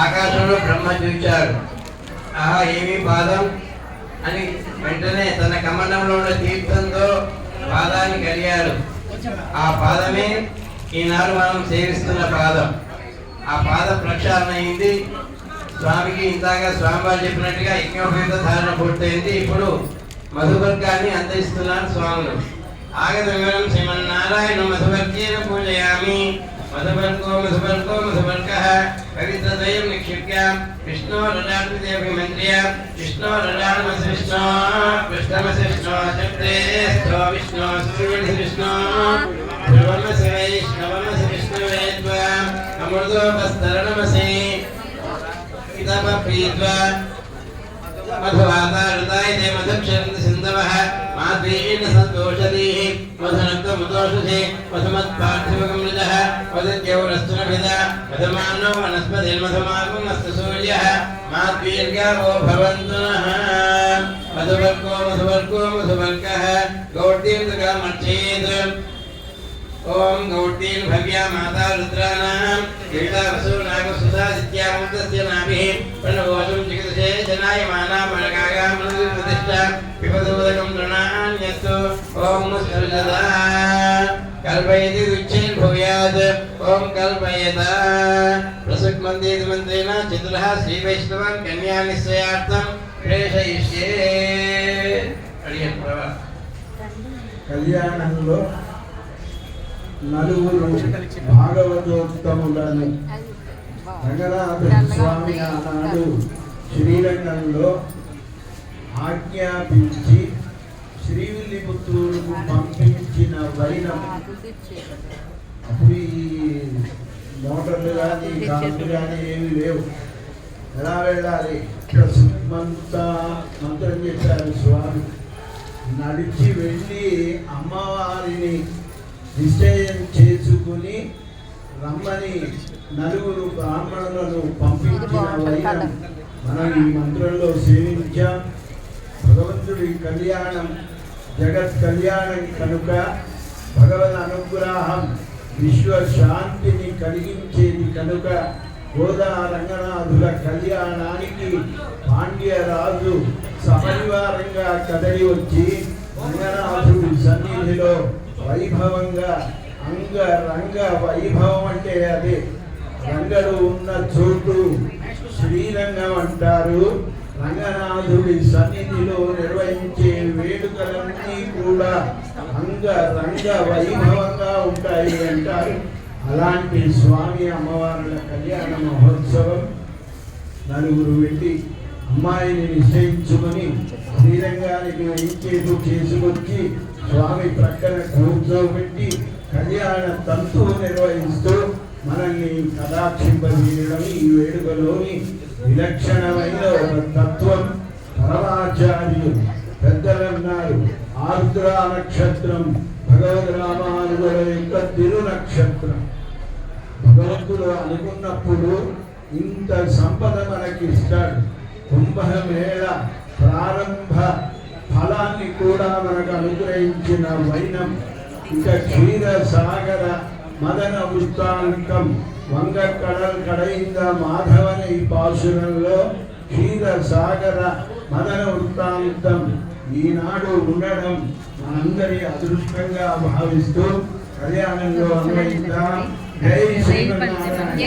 ఆకాశంలో బ్రహ్మ చూచాడు. ఆహా ఏమి పాదం అని వెంటనే తన కమండంలో ఉన్న తీర్థంతో పాదాన్ని కడిగాడు ఆ పాదమే ఈనాడు మనం సేవిస్తున్న పాదం. ఆ పాద ప్రక్షాళన అయింది. స్వామికి ఇందాక స్వామివారు చెప్పినట్టుగా యజ్ఞోపేత ధారణ పూర్తయింది. ఇప్పుడు మధువర్గాన్ని అందిస్తున్నారు స్వాములు. ఆగత వివరం శ్రీమన్నారాయణ మధువర్గీన పూజయామి. मधुबन को मधुबन को मधुबन कह कवित दयम मधुबनको विष्णु मधुबन्कः पवित्रद्वयं निक्षिप्य विष्णो रणात्मदेवमन्त्र्य विष्णो रणात्मसृष्णो पृष्ठमसृष्णो शब्दे स्थो विष्णो सूर्यसृष्णो ध्रुवमसि वैष्णवमसि विष्णवे त्वा अमृतोपस्तरणमसि। पितमपीत्वा मधुवाता देव ते सिंधव है माद्रेण सन्तोषधीः वसनक्तमुदोषधे वसमत्पार्थिवकमृतः वसत्यौरस्तुनभिद वसमानो वनस्पतिर्मसमागमस्तु सूर्यः माद्वीर्गावो भवन्तु नः। मधुवर्गो मधुवर्गो मधुवर्गः गौटीर्दकामर्थेत् ओम गौटीं भव्या माता रुद्राणां नाग वसूनागसुधा दित्यामुक्तस्य नाभिः, प्रणवोषं जगदशे प्रतिष्ठा विपदोदकम ఓం సృజదా కల్పయతి రుచ్చేన్ భూయాత్. ఓం కల్పయత. ప్రసక్మందేతి మంత్రేణ చతుర శ్రీ వైష్ణవం కన్యా నిశ్చయార్థం ప్రేషయిష్యే. అడిగాను ప్రభా. కళ్యాణంలో నలుగురు భాగవతోత్తములను రంగనాథ స్వామి ఆనాడు శ్రీరంగంలో ఆజ్ఞాపించి శ్రీవిల్లిపుత్తూరుకు పంపించిన వైరం. అప్పుడు ఈ మోటార్లు కానీ కార్లు కానీ ఏమి లేవు. ఎలా వెళ్ళాలి? ఇక్కడ మంత్రం చెప్పారు స్వామి. నడిచి వెళ్ళి అమ్మవారిని నిశ్చయం చేసుకుని రమ్మని నలుగురు బ్రాహ్మణులను పంపించిన వైరం. మనం ఈ మంత్రంలో సేవించాం. భగవంతుడి కళ్యాణం జగత్ కళ్యాణం కనుక భగవద్ అనుగ్రహం విశ్వ శాంతిని కలిగించేది కనుక గోదా రంగనాథుల కళ్యాణానికి పాండ్యరాజు సపరివారంగా కదలి వచ్చి రంగనాథుడి సన్నిధిలో వైభవంగా అంగ రంగ వైభవం అంటే అదే. రంగలు ఉన్న చోటు శ్రీరంగం అంటారు. రంగనాథుడి సన్నిధిలో నిర్వహించే వేడుకలన్నీ కూడా అంగ రంగ వైభవంగా ఉంటాయి అంటారు. అలాంటి స్వామి అమ్మవారుల కళ్యాణ మహోత్సవం నలుగురు వెళ్ళి అమ్మాయిని నిశ్చయించుకొని శ్రీరంగానికి ఇంకేదో చేసుకొచ్చి స్వామి ప్రక్కన కూర్చోబెట్టి కళ్యాణ తంతు నిర్వహిస్తూ మనల్ని కటాక్షింపజేయడం ఈ వేడుకలోని విలక్షణమైన ఒక తత్వం పరమాచార్యులు. పెద్దలన్నారు. ఆర్ద్ర నక్షత్రం భగవద్ రామానుగుల యొక్క తిరు నక్షత్రం. భగవంతుడు అనుకున్నప్పుడు ఇంత సంపద మనకి ఇస్తాడు కుంభమేళ ప్రారంభ ఫలాన్ని కూడా మనకు అనుగ్రహించిన వైనం. ఇంకా క్షీర సాగర మదన వృత్తాంకం వంగ కడల్ కడైంద మాధవని ఈ పాశురంలో క్షీర సాగర మదన వృత్తాంతం. ఈనాడు ఉండడం మనందరి అదృష్టంగా భావిస్తూ కళ్యాణంలో అన్వయిద్దాం జై శ్రీమన్నారాయణ.